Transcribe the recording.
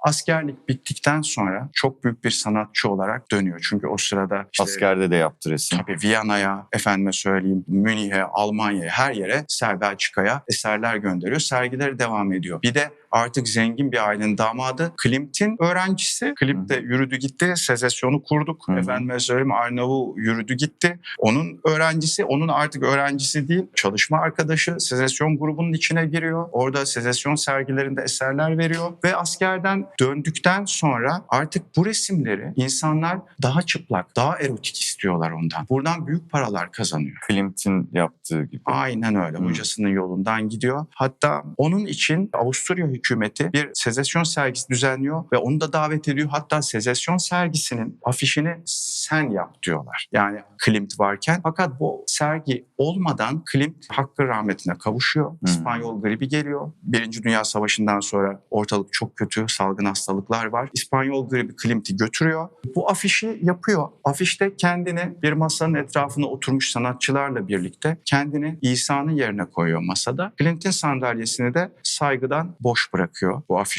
Askerlik bittikten sonra çok büyük bir sanatçı olarak dönüyor. Çünkü o sırada işte Askerde de yaptı resim. Tabii Viyana'ya, efendime söyleyeyim Münih'e, Almanya'ya her yere Belçika'ya eserler gönderiyor. Sergileri devam ediyor. Bir de artık zengin bir ailenin damadı Klimt'in öğrencisi. Klimt de yürüdü gitti. Sezesyonu kurduk. Hı hı. Efendime söyleyeyim Arnavut yürüdü gitti. Onun öğrencisi, onun artık öğrencisi değil, çalışma arkadaşı Sezesyon grubunun içine giriyor. Orada Sezesyon sergilerinde eserler veriyor. Ve askerden döndükten sonra artık bu resimleri insanlar daha çıplak, daha erotik istiyorlar ondan. Buradan büyük paralar kazanıyor. Klimt'in yaptığı gibi. Aynen öyle. Hmm. Hocasının yolundan gidiyor. Hatta onun için Avusturya hükümeti bir sezesyon sergisi düzenliyor ve onu da davet ediyor. Hatta sezesyon sergisinin afişini sen yap diyorlar. Yani Klimt varken. Fakat bu sergi olmadan Klimt hakkı rahmetine kavuşuyor. İspanyol gribi geliyor. Birinci Dünya Savaşı'ndan sonra ortalık çok kötü. Salgın hastalıklar var. İspanyol gribi Klimt'i götürüyor. Bu afişi yapıyor. Afişte kendini bir masanın etrafına oturmuş sanatçılarla birlikte kendini İsa'nın yerine koyuyor masada. Klimt'in sandalyesini de saygıdan boş bırakıyor bu afiş